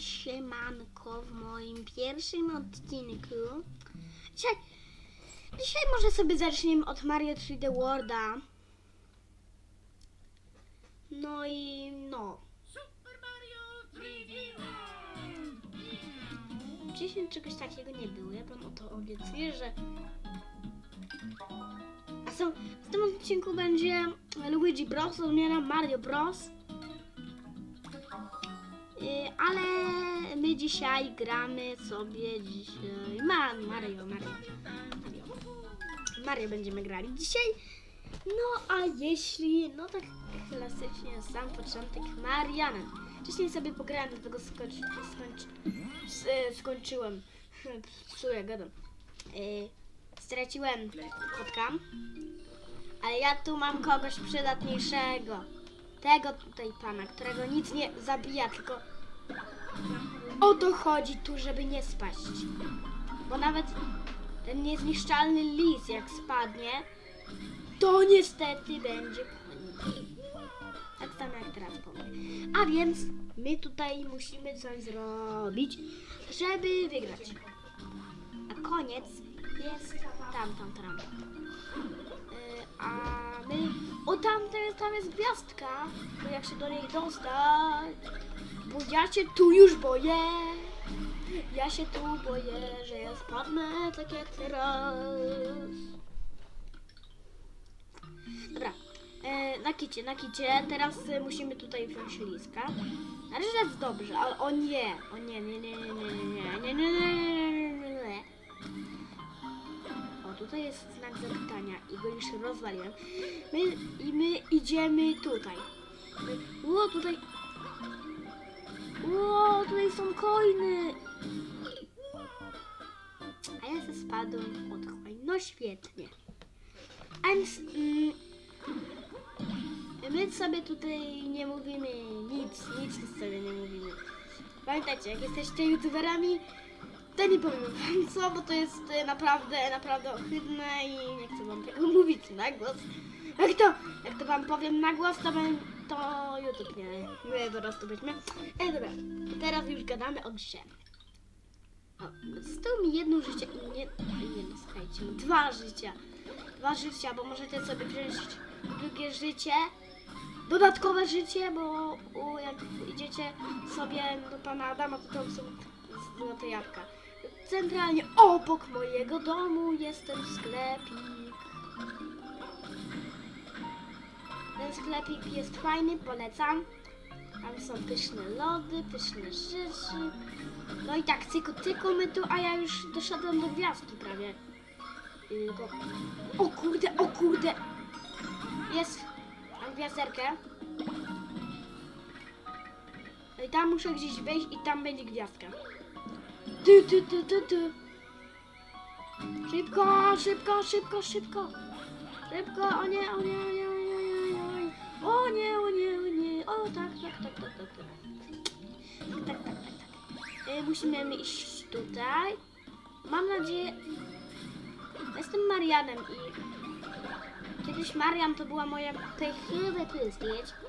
siemanko w moim pierwszym odcinku. Dzisiaj, dzisiaj może sobie zaczniemy od Mario 3D Worlda. No i no. Super Mario 3D Wcześniej czegoś takiego nie było. Ja wam o to obiecuję, że. A są, w tym odcinku będzie Luigi Bros, odmiana Mario Bros. Yy, ale my dzisiaj gramy sobie dzisiaj. Ma, Mario, Mario. Mario. Mario będziemy grali dzisiaj. No a jeśli, no tak klasycznie sam początek Marianem. Wcześniej sobie pograłem, dlatego skończ, skończ, s- e, skończyłem. Ja gadam. E, straciłem kotka. Ale ja tu mam kogoś przydatniejszego. Tego tutaj pana, którego nic nie zabija, tylko o to chodzi tu, żeby nie spaść. Bo nawet ten niezniszczalny lis jak spadnie, to niestety będzie. Tak samo jak teraz powiem. A więc my tutaj musimy coś zrobić, żeby wygrać. A koniec jest tam, tam, tam. Yy, a my... O, tam, tam jest, gwiazdka. To jak się do niej dostać? Bo ja się tu już boję. Ja się tu boję, że ja spadnę tak jak teraz. Dobra, e, na kicie, na kicie. Teraz e, musimy tutaj wziąć liska. Na razie jest dobrze, ale o nie, o nie, nie, nie, nie, nie, nie, nie, nie, nie, nie, nie, tutaj jest znak zapytania i go już rozwaliłem. My, I my idziemy tutaj. My, o, tutaj. O, tutaj są coiny. A ja ze spadłem otchłań. No świetnie. Więc mm, my sobie tutaj nie mówimy nic, nic sobie nie mówimy. Pamiętajcie, jak jesteście youtuberami, to nie powiem wam co, bo to jest e, naprawdę, naprawdę ohydne i nie chcę wam tego mówić na głos. Jak to, jak to wam powiem na głos, to, bę- to YouTube nie, po prostu weźmie. E, dobra, teraz już gadamy o grze. O, zostało mi jedno życie nie, nie no słuchajcie, no, dwa życia. Dwa życia, bo możecie sobie wziąć drugie życie, dodatkowe życie, bo u, jak idziecie sobie do pana Adama, to tam są złote jabłka. Centralnie obok mojego domu jest ten sklepik. Ten sklepik jest fajny, polecam. Tam są pyszne lody, pyszne rzeczy. No i tak, cyku, cyku my tu, a ja już doszedłem do gwiazdki prawie. Go- O kurde, o kurde! Jest! Mam gwiazderkę. No i tam muszę gdzieś wejść i tam będzie gwiazdka. Ty, ty, ty, ty, ty. Szybko, szybko, szybko, szybko. Szybko, o nie, o nie, o nie, o nie, o nie, o nie, o nie, o nie, o tak, tak, tak, tak, tak, tak. Tak, tak, tak, tak. Y, musimy iść tutaj. Mam nadzieję... Jestem Marianem i... Kiedyś Marian to była moja pechowa postać. Ale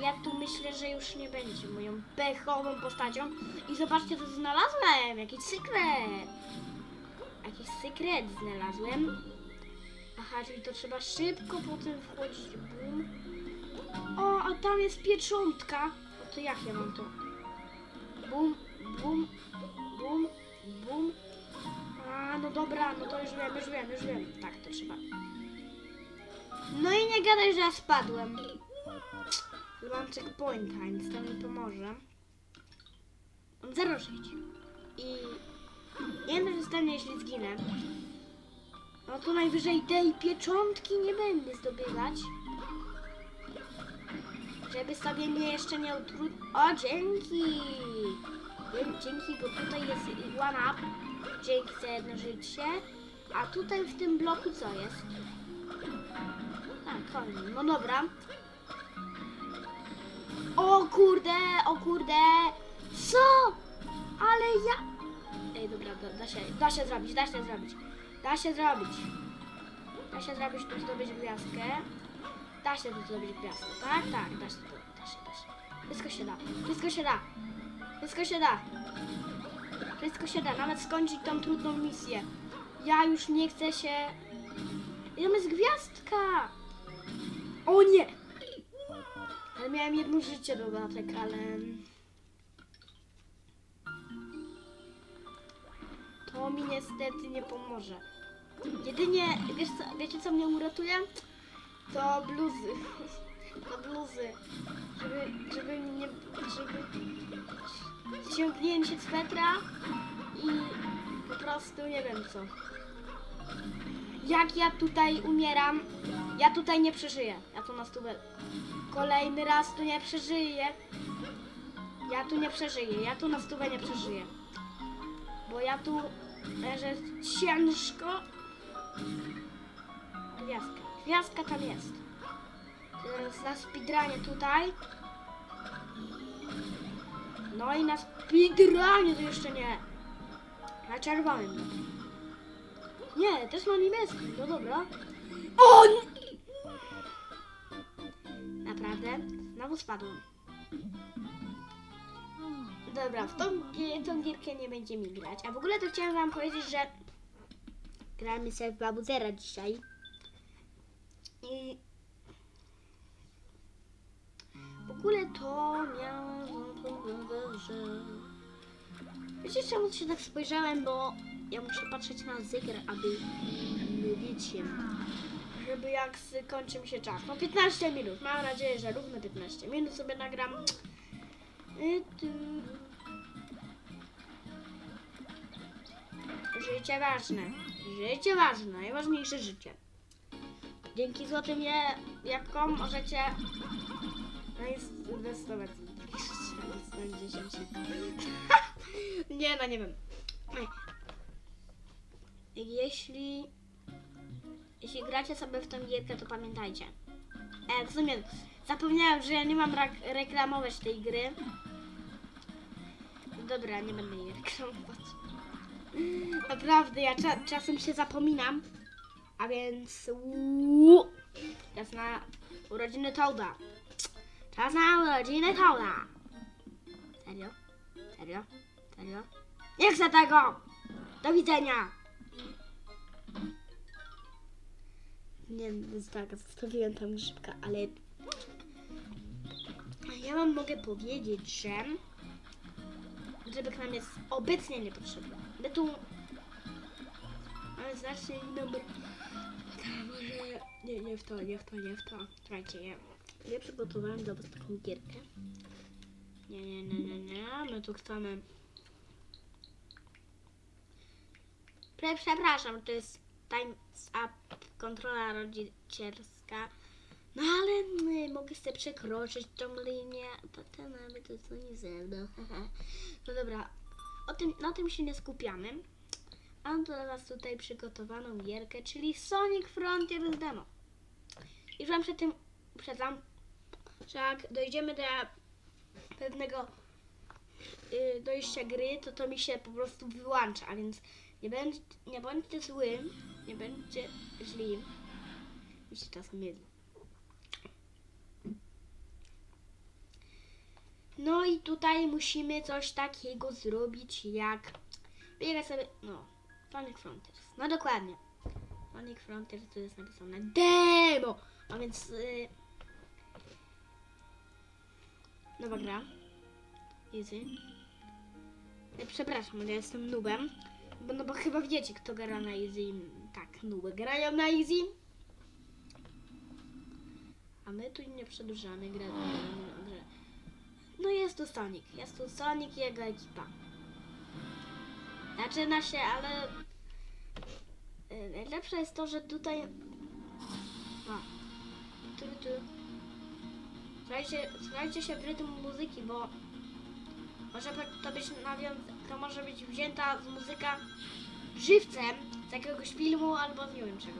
ja tu myślę, że już nie będzie moją pechową postacią. I zobaczcie, co znalazłem! Jakiś sekret! Jakiś sekret znalazłem. Aha, czyli to trzeba szybko potem wchodzić. Bum. O, a tam jest pieczątka. No to jak ja mam to? Bum, bum, bum, bum. A, no dobra, no to już wiem, już wiem, już wiem. Tak, to trzeba. No i nie gadaj, że ja spadłem. Mam checkpointa, nic to mi pomoże. Mam zero żyć. I nie wiem, co stanie, jeśli zginę. No to najwyżej tej pieczątki nie będę zdobywać. Żeby sobie mnie jeszcze nie utrudnić. O, dzięki! Dzięki, bo tutaj jest one up. Dzięki za jedno życie. A tutaj w tym bloku co jest? A, koniec. No dobra. O kurde, o kurde. Co? Ale ja... Ej, dobra, da, da, się, da się zrobić, da się zrobić. Da się zrobić. Da się zrobić, tu zdobyć gwiazdkę. Da się tu zdobyć gwiazdkę, tak? Tak, da się, da się, da się. Wszystko się da. Wszystko się da. Wszystko się da. Wszystko się da. Nawet skończyć tą trudną misję. Ja już nie chcę się... Tam jest gwiazdka! O nie! Ale miałem jedno życie dodatek, ale... To mi niestety nie pomoże. Jedynie, wiesz co, wiecie co mnie uratuje? To bluzy. To bluzy. Żeby, żeby nie, żeby ściągnięcie swetra i po prostu nie wiem co. Jak ja tutaj umieram, ja tutaj nie przeżyję. Ja tu na stówę. Kolejny raz tu nie przeżyję. Ja tu nie przeżyję. Ja tu na stówę nie przeżyję. Bo ja tu leżę ciężko. Gwiazdka. Gwiazdka tam jest. Teraz na speedrunie tutaj. No i na speedrunie to jeszcze nie. Na czerwonym. Nie, też na niebieskim. No dobra. O! Naprawdę? Znowu spadłem. Dobra, w tą, tą gierkę nie będziemy grać. A w ogóle to chciałem wam powiedzieć, że gramy sobie w Babuzera dzisiaj. I w ogóle to miałem że... Wiecie czemu się tak spojrzałem, bo ja muszę patrzeć na zegar, aby wiecie, żeby jak skończy mi się czas. No 15 minut, mam nadzieję, że równo 15 minut sobie nagram. Życie ważne, życie ważne, najważniejsze życie. Dzięki złotym je, jaką możecie zainwestować. Nie, no nie wiem. Jeśli jeśli gracie sobie w tę gierkę, to pamiętajcie. E, w sumie zapomniałem, że ja nie mam reklamować tej gry. Dobra, nie będę jej reklamować. Naprawdę, ja cza- czasem się zapominam. A więc... Uuu, czas na urodziny Toada. Czas na urodziny Toada. Serio? Serio? Serio? Nie chcę tego! Do widzenia! Nie więc tak, zostawiłem tam grzybka, ale ja wam mogę powiedzieć, że grzybek nam jest obecnie niepotrzebny. My tu mamy znacznie inną... Może... Nie, nie w to, nie w to, nie w to. Słuchajcie, ja, ja przygotowałem dla was taką gierkę. Nie, nie, nie, nie, nie. My tu chcemy... Przepraszam, to jest time up, kontrola rodzicielska. No ale y, mogę sobie przekroczyć tą linię, potem nawet to co nie ze. No dobra, o tym, na tym się nie skupiamy. Mam dla Was tutaj przygotowaną gierkę, czyli Sonic Frontiers Demo. I Wam przed tym uprzedzam, że jak dojdziemy do pewnego y, dojścia gry, to to mi się po prostu wyłącza, a więc nie, bądź, nie bądźcie złym, nie bądźcie źli. Mi się czasem myli. No i tutaj musimy coś takiego zrobić jak biegać sobie, no, Sonic Frontiers. No dokładnie. Sonic Frontiers to jest napisane demo, a więc y, nowa gra. Easy. Przepraszam, ale ja jestem nubem. Bo, no bo chyba wiecie, kto gra na easy. Tak, nuby grają na easy. A my tu nie przedłużamy grę. grę. No jest tu Sonic. Jest tu Sonic i jego ekipa. Zaczyna się, ale... Najlepsze jest to, że tutaj... A. Tu, tu. Słuchajcie, słuchajcie się w rytm muzyki, bo może to być nawiąz... to może być wzięta z muzyka żywcem z jakiegoś filmu albo z nie wiem czego.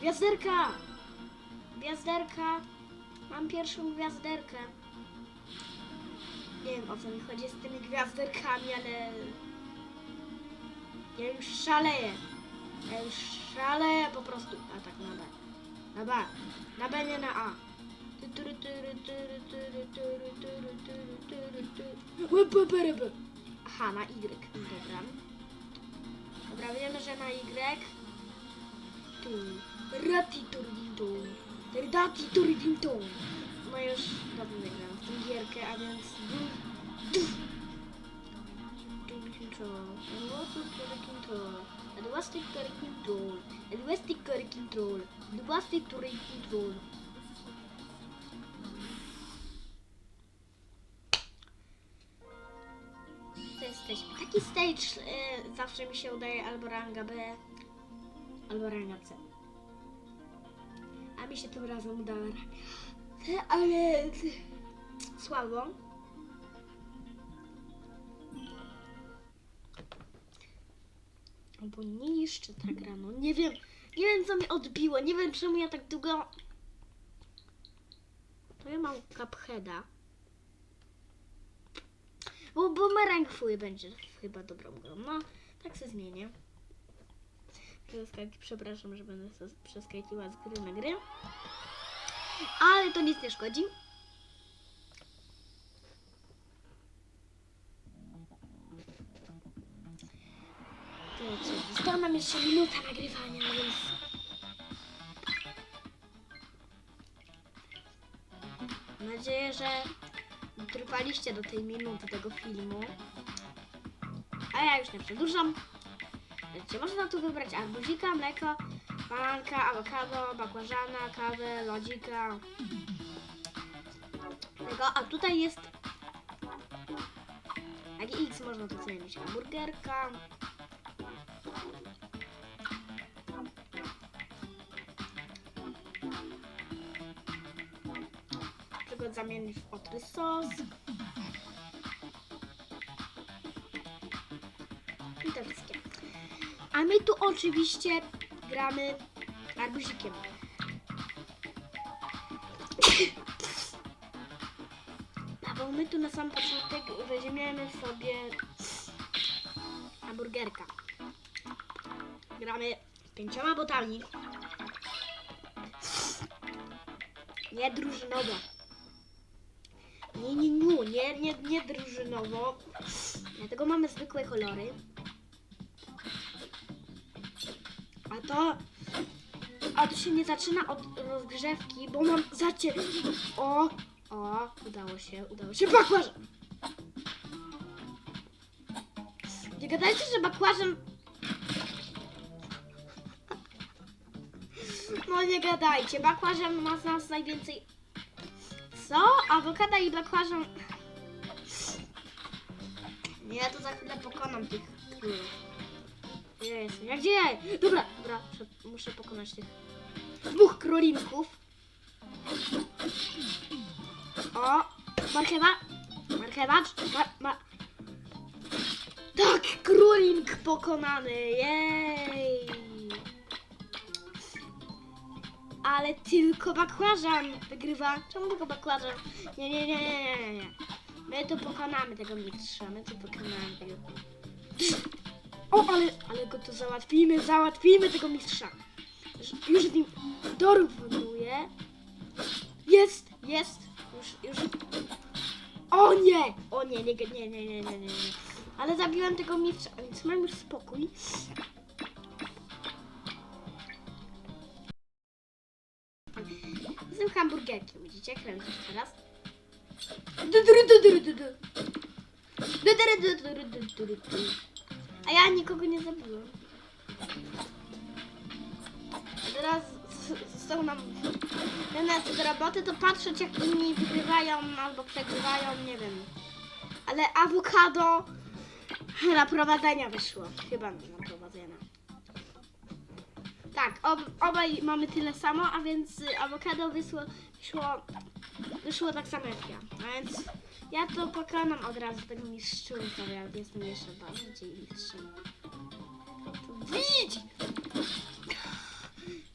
Gwiazderka! Gwiazderka! Mam pierwszą gwiazderkę. Nie wiem o co mi chodzi z tymi gwiazderkami, ale ja już szaleję. Ja już szaleję po prostu. A tak na B. Na B. Na B, nie na A. Aha, na Y. Dobra. Dobra, wiemy, że na Y. Tu. Rati turdintu. Rati turdintu. No już dawno nie grałam w tę gierkę, a więc... Du- du- Control. Control. Elastic Curry Control. Elastic Curry Control. Elastic Curry Control. Taki stage e, zawsze mi się udaje albo ranga B, albo ranga C. A mi się tym razem udała ranga ale słabo. Albo nie jeszcze tak rano. Nie wiem, nie wiem co mi odbiło. Nie wiem czemu ja tak długo. To ja mam Cupheada. Bo bumerang fuj będzie chyba dobrą grą. No, tak się zmienię. Przepraszam, że będę przeskakiła z gry na gry. Ale to nic nie szkodzi. Została nam jeszcze minuta nagrywania, więc... Mam nadzieję, że trwaliście do tej minuty tego filmu. A ja już nie przedłużam. Wiecie, można tu wybrać arbuzika, mleko, bananka, awokado, bakłażana, kawę, lodzika. Tego, a tutaj jest... Jak i X można mieć hamburgerka. Czego zamienić w ostry sos. I te wszystkie. A my tu oczywiście gramy arbuzikiem. Bo my tu na sam początek weźmiemy sobie hamburgerka. Gramy pięcioma botami. Nie drużynowo. Nie, nie, nie, nie, nie, nie drużynowo. Dlatego mamy zwykłe kolory. A to... A to się nie zaczyna od rozgrzewki, bo mam zacie... O! O! Udało się, udało się. Bakłażan! Nie gadajcie, że bakłażan... No nie gadajcie, bakłażan ma z nas najwięcej... Co? Awokada i. Nie, ja to za chwilę pokonam tych królów. Gdzie jestem? Ja gdzie ja? Dobra, dobra, muszę, pokonać tych dwóch królinków. O, marchewa, marchewa, mar, mar... Tak, królink pokonany, jej! Ale tylko bakłażan wygrywa. Czemu tylko bakłażan? Nie, nie, nie, nie, nie, nie. My to pokonamy tego mistrza, my to pokonamy tego. O, ale, ale go to załatwimy, załatwimy tego mistrza. Już, z nim dorównuję. Jest, jest. Już, już. O nie! O nie, nie, nie, nie, nie, nie, nie. Ale zabiłem tego mistrza, więc mam już spokój. Z tym hamburgerkiem, widzicie? Kręcę teraz. A ja nikogo nie zabiłem. A teraz został nam zamiast do roboty, to patrzeć jak inni wygrywają albo przegrywają, nie wiem. Ale awokado na prowadzenia wyszło. Chyba na prowadzenia. Tak, ob, obaj mamy tyle samo, a więc y, awokado wyszło, wyszło, wyszło tak samo jak ja. A więc ja to pokonam od razu tego mistrzunka, ja jestem jeszcze bardziej mistrzem. Widź!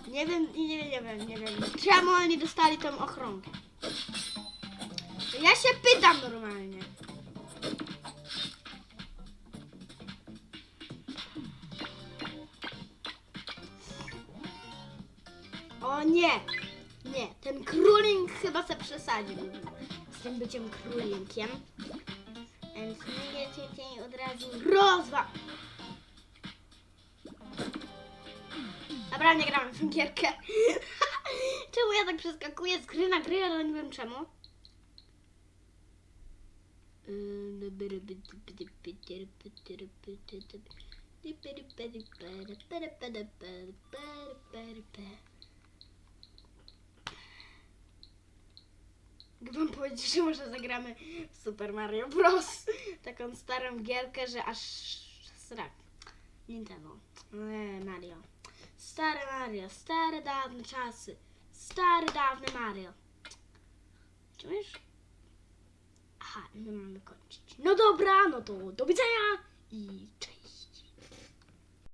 Nie wiem, nie, nie, nie wiem, nie wiem. Czemu oni dostali tą ochronkę? Ja się pytam normalnie. O nie! Nie, ten królik chyba se przesadził z tym byciem królinkiem. Więc wiecie, cię od razu rozwa... Dobra, nie gramy w gierkę. czemu ja tak przeskakuję z gry na gry, ale nie wiem czemu. Wam powiedzieć, że może zagramy w Super Mario Bros. Taką starą gierkę, że aż srak. Nintendo. Nie, Mario. Stare Mario, stare dawne czasy. Stary dawny Mario. Czujesz? Aha, my mamy kończyć. No dobra, no to do widzenia i cześć.